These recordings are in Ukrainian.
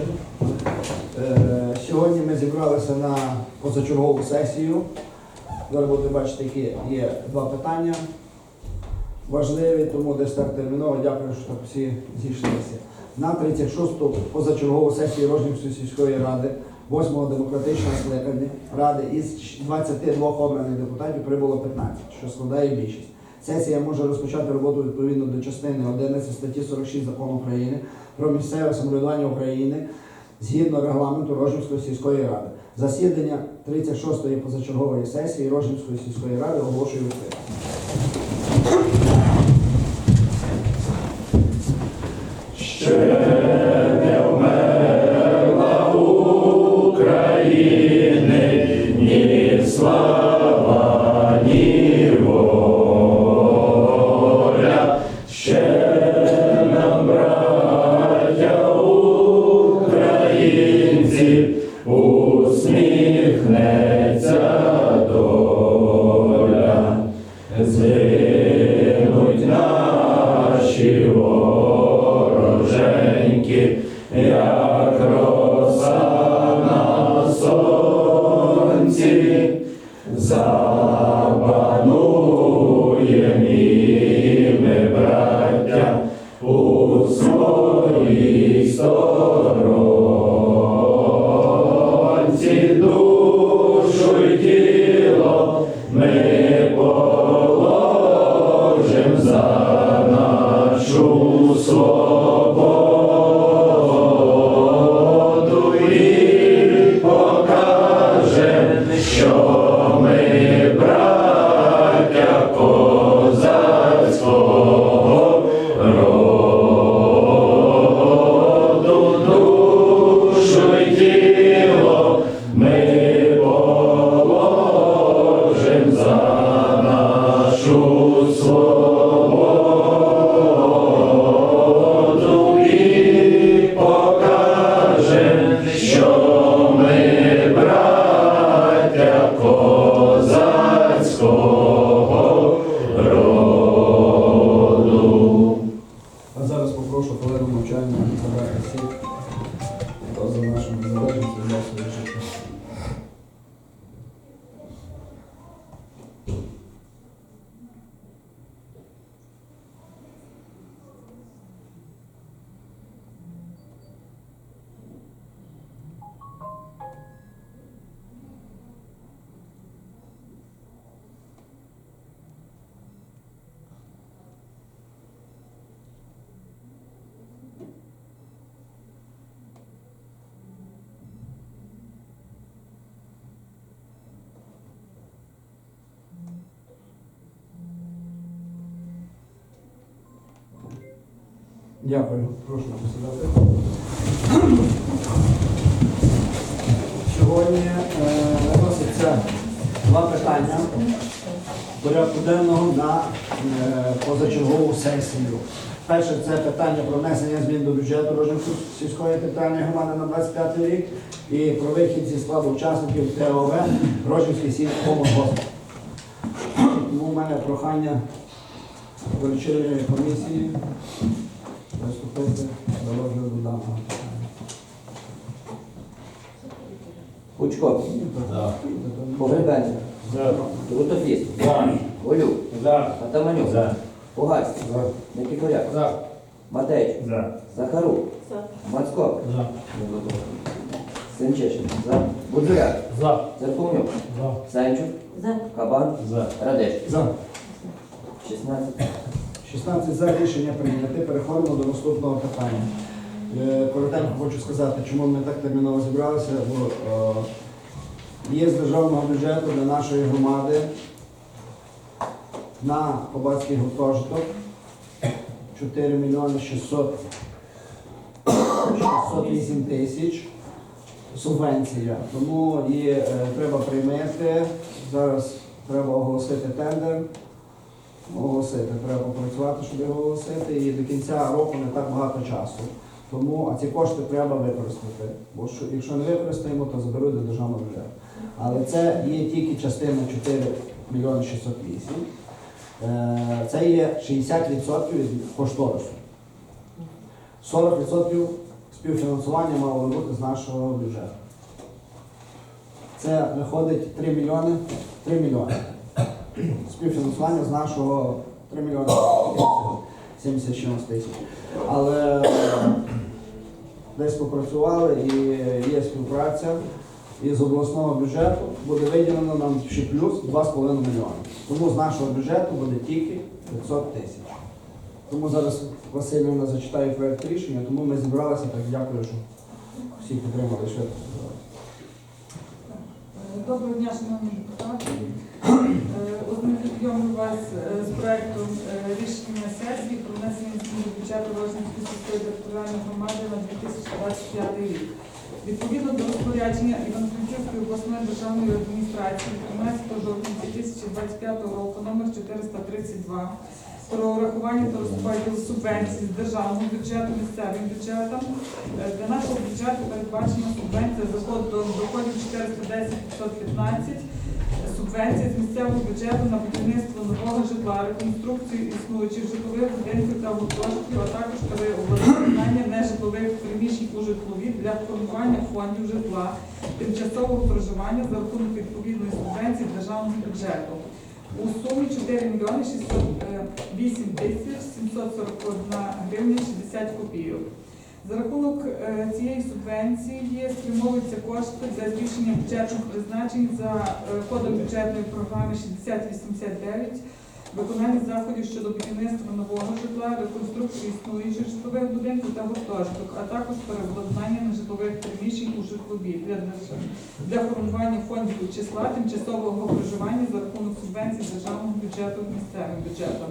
вечір. Е, Сьогодні ми зібралися на позачергову сесію. Зараз будете бачити, які є два питання важливі, тому десь так терміново. Дякую, що всі зійшлися. На 36-ту позачергову сесію Рожнівської сільської ради, 8-го демократичного скликання ради із 22 обраних депутатів прибуло 15, що складає більшість. Сесія може розпочати роботу відповідно до частини 11 статті 46 закону України про місцеве самоврядування України згідно регламенту Рожівської сільської ради. Засідання 36-ї позачергової сесії Рожівської сільської ради оголошую відкритим. Дякую, прошу посідати. Сьогодні е, виноситься два питання порядку денного на е, позачергову сесію. Перше це питання про внесення змін до бюджету Рожнівської сільської територіальної громади на 25 рік і про вихід зі складу учасників ТОВ сільськомогосп. Тому у мене прохання величезної комісії приступити до розгляду даного питання. Кучко, За. Погребенник, За. Крутофіст, За. Голюк, За. Атаманюк, За. Пугальський, Никифоряк, За. Матейчук, За. Захарук, Мацко, За. Сенчешин, за. Будзуляк, За. Церковнюк, За. Сенчук, Кабан, За. Радеш. За. 16. 16 за рішення прийняти. Переходимо до наступного питання. Е, Коротенько хочу сказати, чому ми так терміново зібралися, бо е, є з державного бюджету для нашої громади на Кобацький гуртожиток 4 мільйони 600 608 тисяч субвенція. Тому її е, треба приймати. Зараз треба оголосити тендер. Оголосити, треба попрацювати, щоб його оголосити. І до кінця року не так багато часу. Тому а ці кошти треба використати. Бо що, якщо не використаємо, то заберуть до державного бюджету. Але це є тільки частина 4 мільйони 608. Е, Це є 60% від кошторису. 40% співфінансування мало бути з нашого бюджету. Це виходить 3 мільйони. 3 мільйони. Співфінансування з нашого 3 мільйони 70 чимось тисяч. Але десь попрацювали і є співпраця. І з обласного бюджету буде виділено нам ще плюс 2,5 мільйони. Тому з нашого бюджету буде тільки 500 тисяч. Тому зараз Васильівна зачитає проєкт рішення, тому ми зібралися, так дякую, що всі підтримали швидко. Доброго дня, шановні депутати. Е, Ознайомлю вас е, з проектом е, рішення сесії про внесення змін до бюджету Рожнівської сільської територіальної громади на 2025 рік. Відповідно до розпорядження Івано-Франківської обласної державної адміністрації від 13 жовтня 2025 року номер 432 про урахування та розподіл субвенцій з державного бюджету місцевим бюджетам. Е, Для нашого бюджету передбачена субвенція до доходів 410 515, субвенція з місцевого бюджету на будівництво нового житла, реконструкцію існуючих житлових будинків та гуртожитків, а також переобладнання нежитлових приміщень у житлові для формування фондів житла, тимчасового проживання за рахунок відповідної субвенції державного бюджету. У сумі 4 мільйони 608 тисяч 741 гривня 60 копійок. За рахунок е, цієї субвенції спрямовуються кошти для збільшення бюджетних призначень за е, кодом бюджетної програми 6089, виконання заходів щодо будівництва нового житла, реконструкції існуючих житлових будинків та гуртожиток, а також переобладнання нежитлових приміщень у житлові для, для формування фондів числа тимчасового проживання за рахунок субвенцій державного бюджету місцевим бюджетом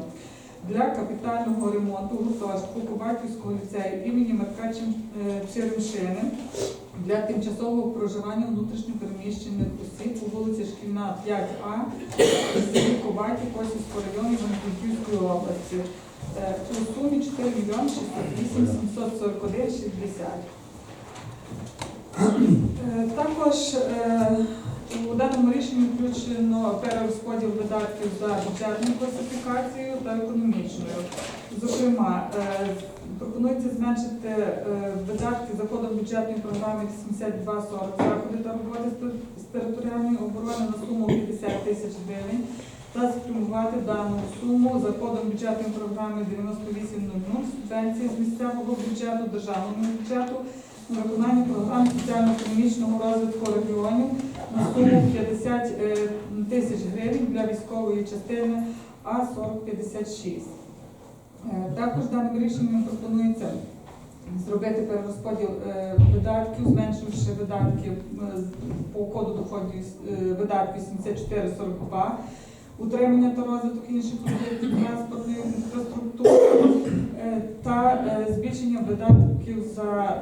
для капітального ремонту гуртожитку по батьківського ліцею імені Марка Чим- е, Черемшини для тимчасового проживання внутрішньопереміщених осіб по вулиці Шкільна 5А в селі Коваті Косівського району Івано-Франківської області. Е, У сумі 4 мільйони 608 741 60. Е, Також е, у даному рішенні включено перерозподіл видатків за бюджетною класифікацією та економічною. Зокрема, е, пропонується зменшити е, видатки за кодом бюджетної програми 8240 заходи та роботи з- територіальної оборони на суму 50 тисяч гривень та спрямувати дану суму за кодом бюджетної програми 9800 субвенції з місцевого бюджету, державного бюджету на виконання програм соціально-економічного розвитку регіонів на суму 50 е, тисяч гривень для військової частини А-4056. Е, Також даним рішенням пропонується зробити перерозподіл е, видатків, зменшивши видатки по коду доходів видатків 7442, утримання та розвиток інших об'єктів транспортної інфраструктури та збільшення видатків за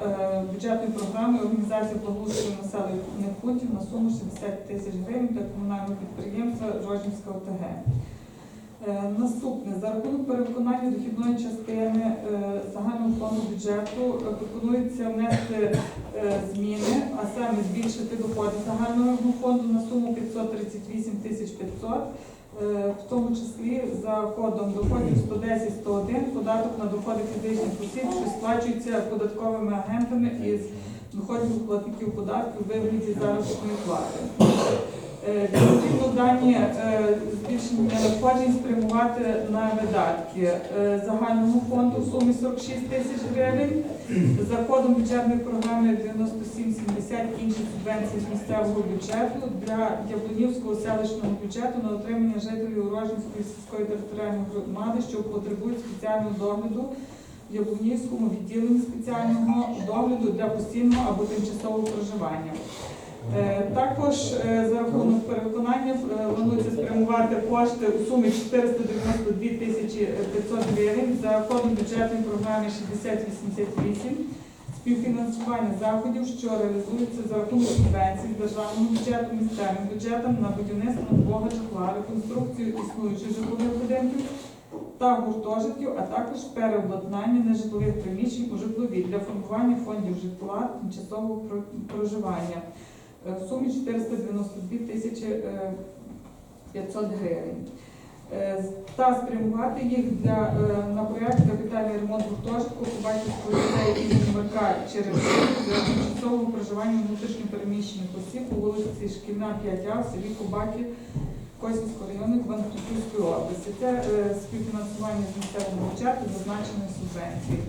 бюджетною програмою організації благоустрою населених пунктів на суму 60 тисяч гривень для комунального підприємства Рожнівська ОТГ. Е, Наступне за рахунок перевиконання дохідної частини е, загального фонду бюджету е, пропонується внести зміни, а саме збільшити доходи загального фонду на суму 538 тисяч 500, е, в тому числі за кодом доходів 110-101 податок на доходи фізичних осіб, що сплачується податковими агентами із доходів платників податків у вигляді заробітної плати. Е, Відповідно, дані е, збільшення надходжень спрямувати на видатки е, загального фонду в сумі 46 тисяч гривень. За кодом бюджетної програми 9770 інші субвенції з місцевого бюджету для Яблунівського селищного бюджету на отримання жителів Урожнівської сільської територіальної громади, що потребують спеціального догляду в Яблунівському відділенні спеціального догляду для постійного або тимчасового проживання. Е, Також е, за рахунок перевиконання е, планується спрямувати кошти у сумі 492 тисячі 500 гривень за кодом бюджетної програми 6088 співфінансування заходів, що реалізуються за рахунок субвенцій державного бюджету місцевим бюджетом на будівництво нового житла, реконструкцію існуючих житлових будинків та гуртожитків, а також переобладнання нежитлових приміщень у житлові для формування фондів житла тимчасового проживання е, в сумі 492 тисячі е, 500 гривень. е, та спрямувати їх для, е, на проєкт капітальний ремонт гуртожитку Кубатівської ліцею імені Марка через для тимчасового проживання внутрішньопереміщених осіб по вулиці Шкільна 5А в селі Кубатів Косівського району Івано-Франківської області. Це е, співфінансування з місцевого бюджету зазначеної субвенції.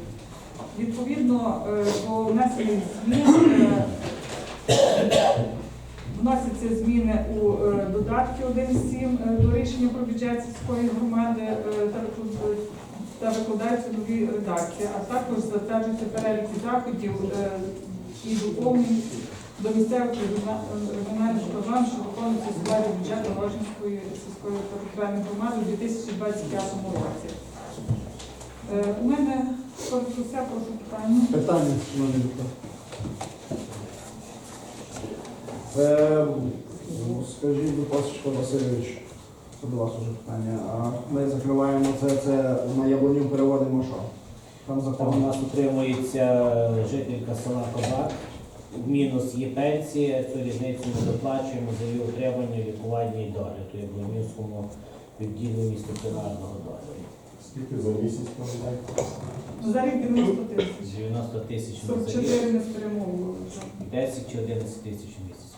Відповідно е, до внесених змін е, вносяться зміни у е, додатки 1.7 е, до рішення про бюджет сільської громади е, та викладаються нові редакції, а також затверджується перелік заходів е, і доповнень до місцевих регіона- регіональних програм, що виконуються у складі бюджету Рожнівської сільської територіальної громади у 2025 році. Е, У мене коротко все, прошу питання. Питання, шановні депутати. Е, ну, Скажіть, будь ласка, Васильович, це до вас уже питання. А ми закриваємо це, це на яблуню переводимо що? Там Там у нас утримується жителька села Козак. Мінус є пенсія, цю різницю ми доплачуємо за її утримання, лікування і догляд у Яблонівському відділенні стаціонарного догляду. Скільки за місяць пам'ятаєте? За рік 90 тисяч. 90 тисяч на за рік. 44 не спрямовували 10 чи 11 тисяч в місяць.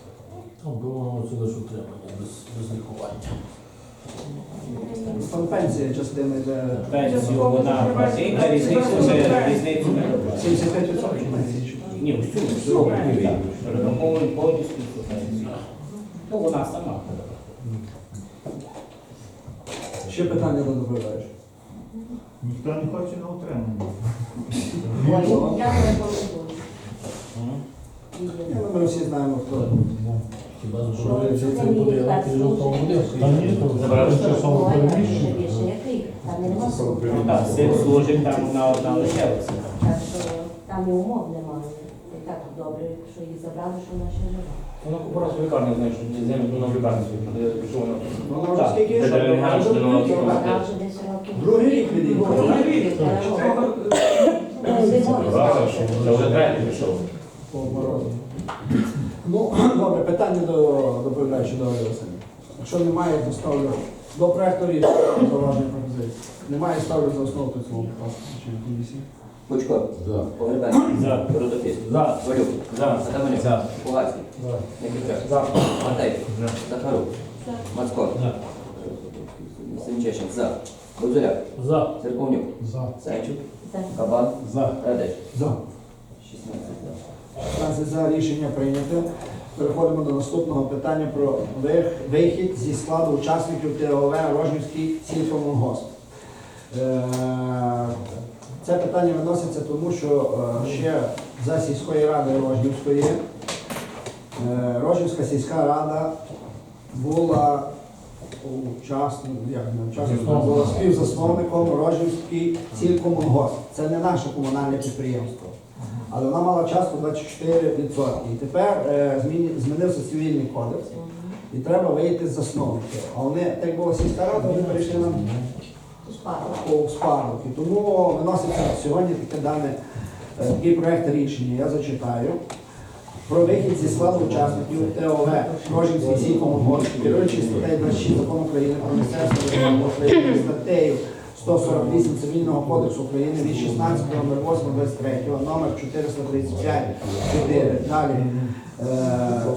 Там було це лише утримання без, без лікування. Там пенсія частина йде Пенсію вона платить, а різницю ми, різницю ми доплачуємо. 75% пенсії. Ні, всю, всю, так. Перераховуємо повністю всю пенсію. Ну, вона сама. Ще питання до доповідаючого. Ніхто не хоче на утримання. Я не. Ну, Ми всі знаємо, хто. Хіба Що це жовтого служить? будинку. Та ні, то забрали нема Це. Ну так, син служить, там вона одна лишилася. Так що там і умов немає. І так добре, що їх забрали, що вона ще жива. Вона просто в лікарні, знаєш, що землю вона в лікарні собі, що вона. Вже Так, скільки? Вже вона- вже десь років. Другий рік від'їхала. Другий рік. Ну, Це вже третій пішов. По обороні. Ну, добре, питання до доповідаючого до Олега Якщо немає, то ставлю до проекту рішення зауваження пропозиції. Немає, ставлю за основу ласка, чи комісії. Пучко. За. Погребець. За. Родопіс. За. Валюк. За. Адаманюк. За. Пугацький. За. Никифер. За. Матей. Захарук. Мацко. За. Семчешин. За. Гудзуляк. За. Церковнюк. За. Сенчук. За. Кабан. За. Радеш. За. 16 за. 16 за рішення прийнято. Переходимо до наступного питання про вихід зі складу учасників ТОВ Рожнівський сільпомунгосп. Е, Це питання виноситься тому, що е, ще за сільської ради Рожнівської е, Рожнівська сільська рада була учасником, як не учасником, була співзасновником Рожнівський сількомунгосп. Це не наше комунальне підприємство. Але вона мала частку 24%. І тепер е, змінився цивільний кодекс, і треба вийти з засновників. А вони, так як була сільська рада, вони перейшли Спарла. спарок. І тому виноситься сьогодні таке дане е, такий проект рішення. Я зачитаю. Про вихід зі складу учасників ТОВ Рожинський сількомунгосп, керуючи статтею 26 закону України про самоврядування України, статтею 148 Цивільного кодексу України від 16 номер 8 23 номер 435 4 далі е,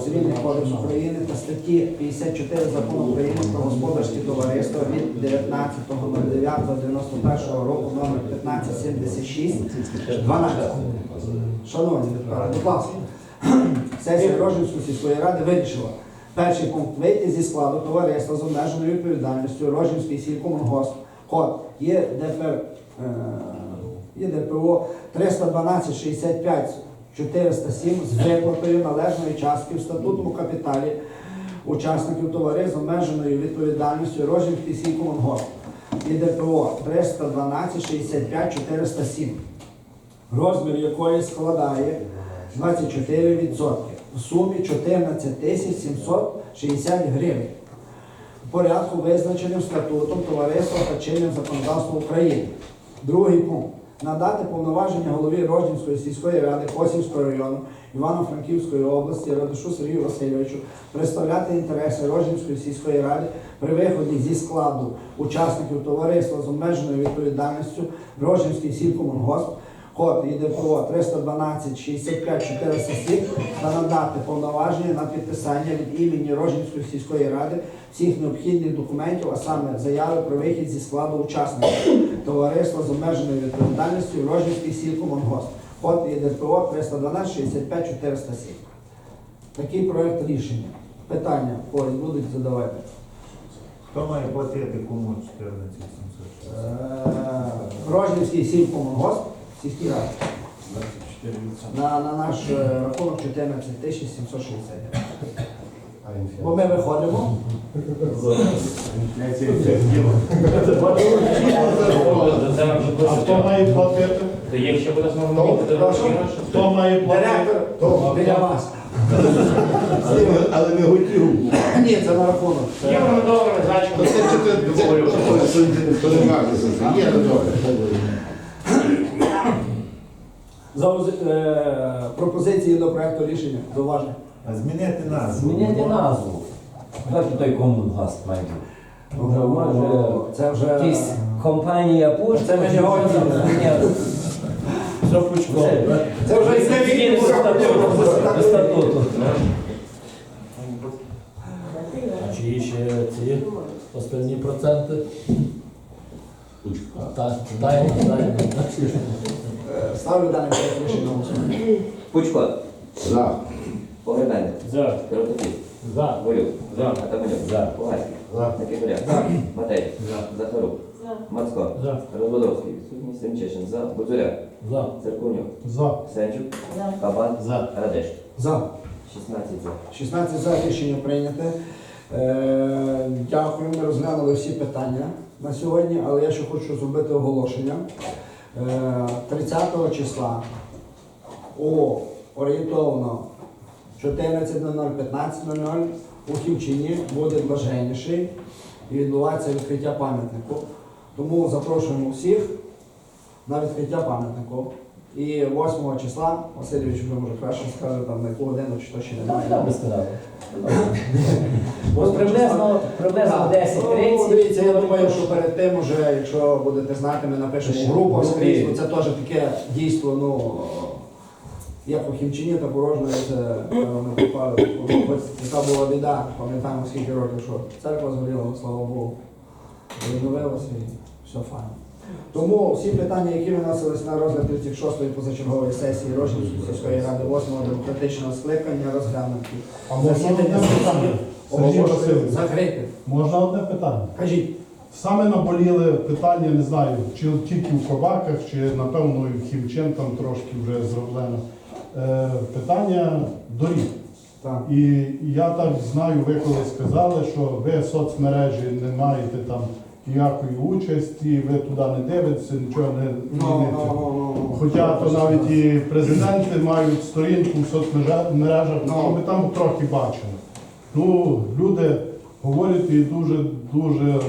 Цивільний кодекс України та статті 54 закону України про господарські товариства від 19.09.91 року номер 1576 12. Шановні депутати, будь ласка, сесія Рожнівської сільської ради вирішила перший пункт вийти зі складу товариства з обмеженою відповідальністю Рожнівський сількомунгосп код є ДФР, е, є ДПО 312 65 407 з виплатою належної частки в статутному капіталі учасників товариств з обмеженою відповідальністю Рожнівський сількомунгосп є ДПО 312 65 407 розмір якої складає 24% в сумі 14 760 гривень. В порядку визначеним статутом товариства та чинним законодавством України. Другий пункт. Надати повноваження голові Рожнівської сільської ради Косівського району Івано-Франківської області Радишу Сергію Васильовичу представляти інтереси Рожнівської сільської ради при виході зі складу учасників товариства з обмеженою відповідальністю Рожнівський сількомунгосп код ЄДПО 312 65 407 та надати повноваження на підписання від імені Рожнівської сільської ради всіх необхідних документів, а саме заяви про вихід зі складу учасників товариства з обмеженою відповідальністю Рожнівський сількомонгосп. Код ЄДПО 312 65 407. Такий проект рішення. Питання поряд будуть задавати. Хто має платити кому 14 700? Е, Рожнівський сількомонгосп сільський ради. 24%. На, на наш е, рахунок 14 тисяч 760. Бо ми виходимо. Інфляція це діло. А хто має платити? То є буде знову. Хто має платити? Директор біля вас. Але не готів. Ні, це на рахунок. Це- Євро добре, значить, Це це- це. Зауз- е, Пропозиції до проекту рішення. Зауваження. Змінити назву. Змінити назву. Давайте той комунгост має бути. Вже може Це вже якісь компанія Пуш, Це ми сьогодні. Все пучко. це вже Зміни до статуту. До статуту. А чи є ще ці останні проценти? Так, дай, дай. Ставлю даний проект рішення на голосування. Пучко, За. Погребенник, За. Первотопій, За. Голюк, За. Атаманюк, За. Пугальський, За. Никифоряк, Матей, Захарук, Мацко, За. Розводовський, відсутній Семчешин, За, Гудзуляк, За. Церковнюк, За. Сенчук, За. Кабан, За. Радеш. За. 16 за. 16 за рішення прийняте. Е, Дякую. Ми розглянули всі питання на сьогодні, але я ще хочу зробити оголошення. Е, 30 числа о орієнтовно 14.00, 15.00 у Хівчині буде блаженніший і відбувається відкриття пам'ятнику. Тому запрошуємо всіх на відкриття пам'ятнику. І 8 числа Васильович вже може краще скаже там на яку годину чи то ще немає. так би сказали. Приблизно, приблизно 10-30. Ну, Дивіться, я думаю, що перед тим уже, якщо будете знати, ми напишемо групу скрізь, бо це теж таке дійство, ну, як у Хімчині та порожньої, це певно попали. Яка була біда, пам'ятаємо скільки років, що церква згоріла, слава Богу, відновилося і все файно. Тому всі питання, які виносились на розгляд 36-ї позачергової сесії Рожнівської сільської ради 8-го демократичного скликання розглянуті. А можна одне питання? Сергій Васильович, можна одне питання? Кажіть. Саме наболіли питання, не знаю, чи тільки в Кобаках, чи напевно і в Хімчен там трошки вже зроблено. Е, питання доріг. Так. І я так знаю, ви колись сказали, що ви соцмережі не маєте там ніякої участі, ви туди не дивитеся, нічого не, не ну, ну, ну. Хоча то навіть і президенти мають сторінку в соцмережах, що ми там трохи бачили. Ну, люди говорять і дуже дуже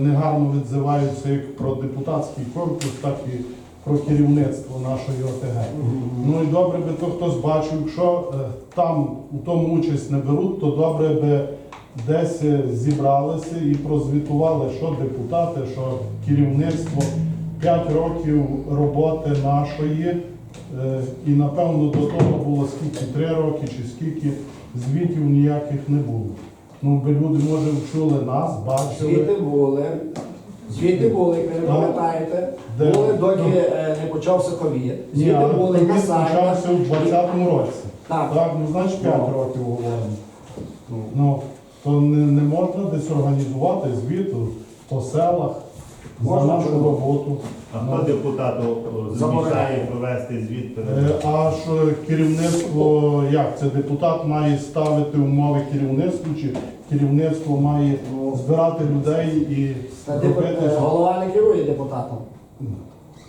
негарно відзиваються як про депутатський корпус, так і про керівництво нашої ОТГ. Ну і добре би то хтось бачив, якщо е, там у тому участь не беруть, то добре би десь е, зібралися і прозвітували, що депутати, що керівництво. П'ять років роботи нашої, е, і напевно до того було скільки три роки чи скільки звітів ніяких не було. Ну, би люди, може, чули нас, бачили. Звіти були. Звіти були, як ви не пам'ятаєте. Були, доки е, не почався ковід. Звіти були на сайтах. почався у 2020 році. Так. Так, ну значить 5 Ну. років говоримо. Ну, то не, не можна десь організувати звіт по селах за Можна, нашу чому? роботу. А хто депутату о, Забороняє. замішає провести звіт перед Е, А що керівництво, як це депутат має ставити умови керівництву, чи керівництво має Ну. збирати людей і Та робити? е, голова не керує депутатом.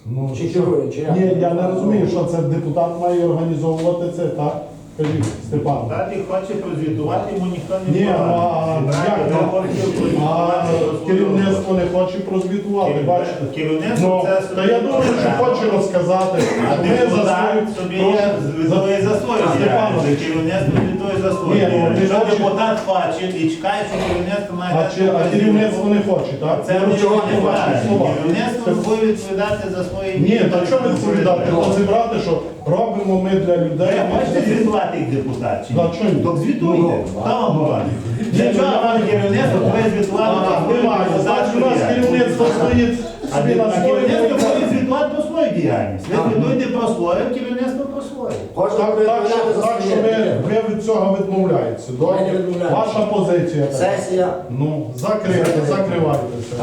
Ну, Чи що? керує, чи як? Ні, я не розумію, що це депутат має організовувати це, так? Кажіть, Степан. Депутат і хоче прозвітувати, йому ніхто не Ні, а як? виборців, А керівництво не хоче прозвітувати, бачите? Керівництво Ну, це та я думаю, що хоче розказати. А Ми за депутат свою- собі є за- за свою Степан, діяльність. Керівництво звітує за свою Ні, ну, діяльність. ти Якщо хочеш- депутат хоче і чекає, що керівництво має А, дати чи, а керівництво не хоче, так? Це Ну, не не? Слова. Керівництво буде відповідати за свої Ні, та що відповідати? То зібрати, що робимо ми для людей. Хочете для- звітувати як депутат? Да, чого? Так звітуйте. Ну, вам ну, чого вам керівництво буде звітувати? А, за свою Немає, депутатську значить, у нас керівництво стоїть А керівництво буде звітувати про свою діяльність. Ви звітуєте про своє, керівництво про своє. Так, так, що, так, що ви, ви від цього відмовляєтеся. Ваша позиція. Сесія. Ну, закрийте, закривайтеся.